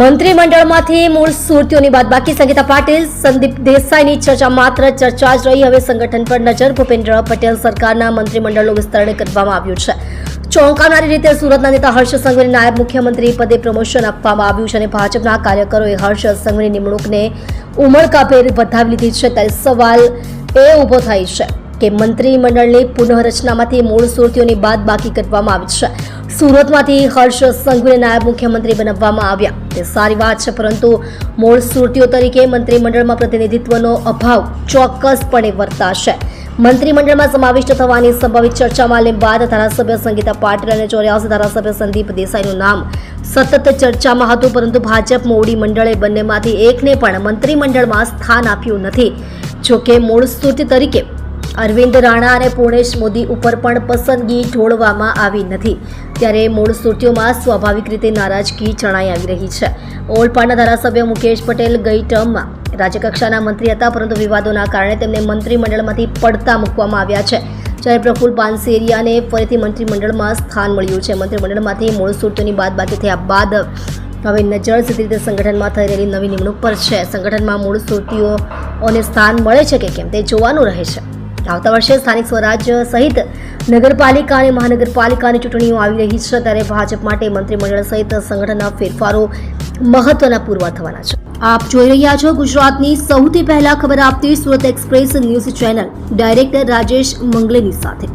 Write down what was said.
મંત્રીમંડળમાંથી મૂળ સુરતીઓની બાદબાકી સંગીતા પાટીલ, સંદીપ દેસાઈની ચર્ચા માત્ર ચર્ચા જ રહી. હવે સંગઠન પર નજર ભૂપેન્દ્ર પટેલ સરકારના મંત્રીમંડળનું વિસ્તરણ કરવામાં આવ્યું છે. ચોંકાવનારી રીતે સુરતના નેતા હર્ષ સંઘવીને નાયબ મુખ્યમંત્રી પદે પ્રમોશન આપવામાં આવ્યું છે અને ભાજપના કાર્યકરોએ હર્ષ સંઘવીની નિમણૂકને ઉમળકાભેર વધાવી લીધી છે. ત્યારે સવાલ એ ઊભો થાય છે કે મંત્રીમંડળની પુનઃરચનામાંથી મૂળ સુરતીઓની બાદ બાકી કરવામાં આવી છે. સુરતમાંથી હર્ષ સંઘુને નાયબ મુખ્યમંત્રી બનાવવામાં આવ્યા. તે સારી વાત છે, પરંતુ મૂળ સુરતીઓ તરીકે મંત્રીમંડળમાં પ્રતિનિધિત્વનો અભાવ ચોક્કસપણે વર્તાશે. મંત્રીમંડળમાં સમાવિષ્ટ થવાની સંભવિત ચર્ચામાં લે બાદ ધારાસભ્ય સંગીતા પાટીલ અને ચોર્યાસી ધારાસભ્ય સંદીપ દેસાઈનું નામ સતત ચર્ચામાં હતું, પરંતુ ભાજપ મોવડી મંડળે બંનેમાંથી એકને પણ મંત્રીમંડળમાં સ્થાન આપ્યું નથી. જોકે મૂળ સ્તુતિ તરીકે અરવિંદ રાણા અને પૂર્ણેશ મોદી ઉપર પણ પસંદગી ઢોળવામાં આવી નથી. ત્યારે મૂળ સુરતીઓમાં સ્વાભાવિક રીતે નારાજગી જણાઈ આવી રહી છે. ઓલપાડના ધારાસભ્ય મુકેશ પટેલ ગઈ ટર્મમાં રાજ્યકક્ષાના મંત્રી હતા, પરંતુ વિવાદોના કારણે તેમને મંત્રીમંડળમાંથી પડતા મૂકવામાં આવ્યા છે. જ્યારે પ્રફુલ પાનસેરિયાને ફરીથી મંત્રીમંડળમાં સ્થાન મળ્યું છે. મંત્રીમંડળમાંથી મૂળ સુરતીઓની બાદબાકી થયા બાદ હવે નજર સીધી રીતે સંગઠનમાં થઈ રહેલી નવી નિમણૂક પર છે. સંગઠનમાં મૂળ સુરતીઓને સ્થાન મળે છે કે કેમ તે જોવાનું રહે છે. આવતા વર્ષે સ્થાનિક સ્વરાજ્ય સહિત નગરપાલિકા અને મહાનગરપાલિકાની ચૂંટણીઓ આવી રહી છે, ત્યારે ભાજપ માટે મંત્રીમંડળ સહિત સંગઠનના ફેરફારો મહત્વના પૂરવા થવાના છે. આપ જોઈ રહ્યા છો ગુજરાતની સૌથી પહેલા ખબર આપતી Surat express news channel, director Rajesh મંગલેની સાથે.